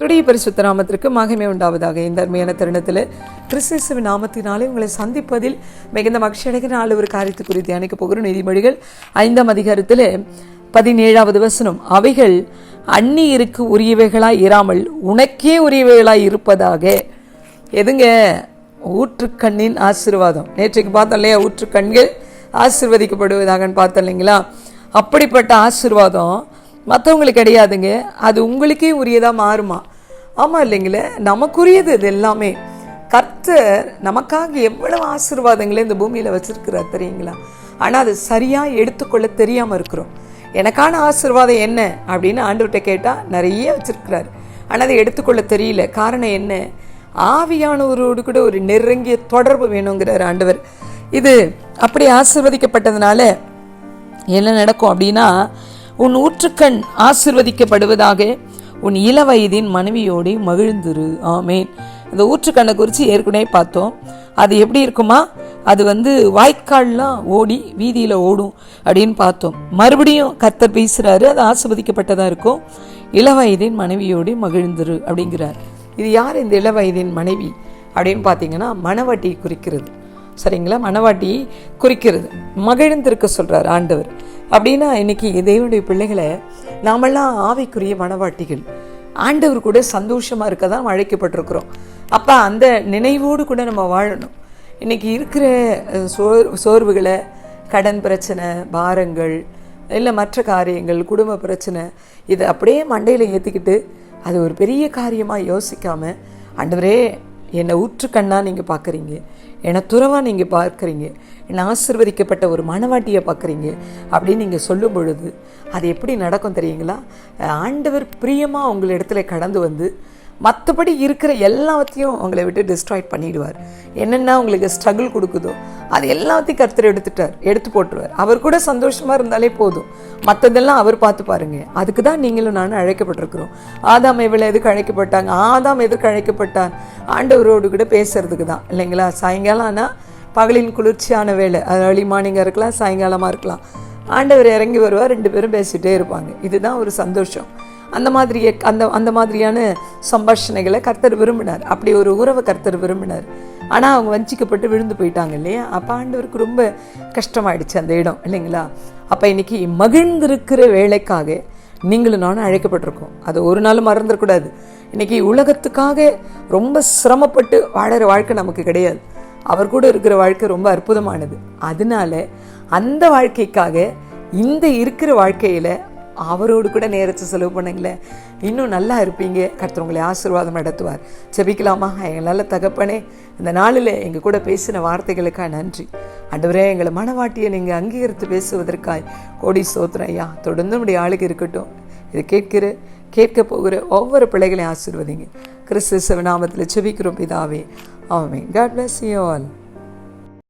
துடைய பரிசுத்த நாமத்திற்கு மகிமை உண்டாவதாக இந்த அருமையான தருணத்தில். கிறிஸ்துவ நாமத்தினாலே உங்களை சந்திப்பதில் மிகுந்த மகிழ்ச்சி அடைகிற நாள் ஒரு காரியத்தை குறித்து அணைக்க போகிற நீதிமொழிகள் ஐந்தாம் அதிகாரத்தில் பதினேழாவது வசனம். அவைகள் அந்நியருக்கு உரியவைகளாய் இராமல் உனக்கே உரியவைகளாய் இருப்பதாக. எதுங்க? ஊற்றுக்கண்ணின் ஆசீர்வாதம். நேற்றைக்கு பார்த்தோம் இல்லையா? ஊற்றுக்கண்கள் ஆசிர்வதிக்கப்படுவதாகன்னு பார்த்தோம் இல்லைங்களா? அப்படிப்பட்ட ஆசீர்வாதம் மற்றவங்களுக்கு கிடையாதுங்க. அது உங்களுக்கே உரியதாக மாறுமா? ஆமாம் இல்லைங்களே? நமக்குரியது இது எல்லாமே. கர்த்தர் நமக்காக எவ்வளவு ஆசீர்வாதங்களே இந்த பூமியில் வச்சுருக்கிறார் தெரியுங்களா? ஆனால் அது சரியாக எடுத்துக்கொள்ள தெரியாமல் இருக்கிறோம். எனக்கான ஆசீர்வாதம் என்ன? அப்படின்னு ஆண்டவர்கிட்ட கேட்டால் நிறைய வச்சுருக்கிறார். ஆனால் அதை எடுத்துக்கொள்ள தெரியல. காரணம் என்ன? ஆவியானவரோடு கூட ஒரு நெருங்கிய தொடர்பு வேணுங்கிறார் ஆண்டவர். இது அப்படி ஆசிர்வதிக்கப்பட்டதுனால என்ன நடக்கும் அப்படின்னா உன் ஊற்றுக்கண் ஆசிர்வதிக்கப்படுவதாக உன் இளவயதின் மனைவியோடு மகிழ்ந்துரு. ஆமேன். இந்த ஊற்றுக்கண்ணை குறித்து ஏற்கனவே பார்த்தோம். அது எப்படி இருக்குமா? அது வந்து வாய்க்கால்லாம் ஓடி வீதியில் ஓடும் அப்படின்னு பார்த்தோம். மறுபடியும் கத்தர் பேசுகிறாரு அது ஆசிர்வதிக்கப்பட்டதாக இருக்கும். இளவயதின் மனைவியோடு மகிழ்ந்துரு அப்படிங்கிறார். இது யார் இந்த இளவயதின் மனைவி அப்படின்னு பார்த்தீங்கன்னா மணவட்டி குறிக்கிறது. சரிங்களா? மணவாட்டி குறிக்கிறது. மகிழ்ந்திருக்க சொல்கிறார் ஆண்டவர். அப்படின்னா இன்னைக்கு தேவனுடைய பிள்ளைகளை நாமெல்லாம் ஆவிக்குரிய மணவாட்டிகள். ஆண்டவர் கூட சந்தோஷமாக இருக்க தான் அழைக்கப்பட்டிருக்கிறோம். அப்போ அந்த நினைவோடு கூட நம்ம வாழணும். இன்னைக்கு இருக்கிற சோர் சோர்வுகளை கடன் பிரச்சனை பாரங்கள் இல்லை மற்ற காரியங்கள் குடும்ப பிரச்சனை இதை அப்படியே மண்டையில் ஏற்றிக்கிட்டு அது ஒரு பெரிய காரியமாக யோசிக்காமல் ஆண்டவரே என்னை ஊற்று கண்ணாக நீங்கள் பார்க்குறீங்க என்னை துறவா நீங்கள் பார்க்குறீங்க. என்னை ஆசிர்வதிக்கப்பட்ட ஒரு மனவாட்டியை பார்க்குறீங்க அப்படின்னு நீங்கள் சொல்லும் பொழுது அது எப்படி நடக்கும் தெரியுங்களா? ஆண்டவர் பிரியமாக உங்கள் இடத்துல கடந்து வந்து மற்றபடி இருக்கிற எல்லாத்தையும் அவங்கள விட்டு டிஸ்ட்ராய் பண்ணிடுவார். என்னென்ன உங்களுக்கு ஸ்ட்ரகிள் கொடுக்குதோ அது எல்லாத்தையும் கருத்தர் எடுத்துட்டார் எடுத்து போட்டுருவார். அவர் கூட சந்தோஷமாக இருந்தாலே போதும். மற்றதெல்லாம் அவர் பார்த்து பாருங்க. அதுக்கு தான் நீங்களும் நானும் அழைக்கப்பட்டிருக்கிறோம். ஆதாம் எவ்வளோ எதுக்கு அழைக்கப்பட்டாங்க? ஆதாம் எதுக்கு அழைக்கப்பட்டார் ஆண்டவரோடு கூட பேசுறதுக்கு தான். இல்லைங்களா? சாயங்காலம் ஆனால் பகலின் குளிர்ச்சியான வேலை அது early மார்னிங்காக இருக்கலாம் சாயங்காலமாக இருக்கலாம். ஆண்டவர் இறங்கி வருவார் ரெண்டு பேரும் பேசிகிட்டே இருப்பாங்க. இதுதான் ஒரு சந்தோஷம். அந்த மாதிரியே அந்த அந்த மாதிரியான சம்பாஷணைகளை கர்த்தர் விரும்பினார். அப்படி ஒரு உறவை கர்த்தர் விரும்பினார். ஆனால் அவங்க வஞ்சிக்கப்பட்டு விழுந்து போயிட்டாங்க இல்லையா? அப்போ ஆண்டவருக்கு ரொம்ப கஷ்டமாயிடுச்சு அந்த இடம் இல்லைங்களா? அப்போ இன்னைக்கு மகிழ்ந்திருக்கிற வேலைக்காக நீங்களும் நானும் அழைக்கப்பட்டிருக்கோம். அது ஒரு நாள் மறந்துடக்கூடாது. இன்னைக்கு உலகத்துக்காக ரொம்ப சிரமப்பட்டு வாழற வாழ்க்கை நமக்கு கிடையாது. அவர் கூட இருக்கிற வாழ்க்கை ரொம்ப அற்புதமானது. அதனால அந்த வாழ்க்கைக்காக இந்த இருக்கிற வாழ்க்கையில அவரோடு கூட நேரத்தை செலவு பண்ணுங்களேன் இன்னும் நல்லா இருப்பீங்க. கர்த்தர் உங்களை ஆசீர்வாதம் நடத்துவார். செபிக்கலாமா எங்கள் நல்ல தகப்பனே இந்த நாளில் எங்கள் கூட பேசின வார்த்தைகளுக்காக நன்றி. அண்டவரே எங்களை மனவாட்டியை நீங்கள் அங்கீகரித்து பேசுவதற்காய் கோடி சோத்திரம் ஐயா. தொடர்ந்து நம்முடைய ஆளுக்கு இருக்கட்டும். இதை கேட்கிற கேட்க போகிற ஒவ்வொரு பிள்ளைகளையும் ஆசீர்வதிங்க. கிறிஸ்து சிவநாமத்தில் செபிக்கிறோம் பிதாவே. ஆமென். God bless you all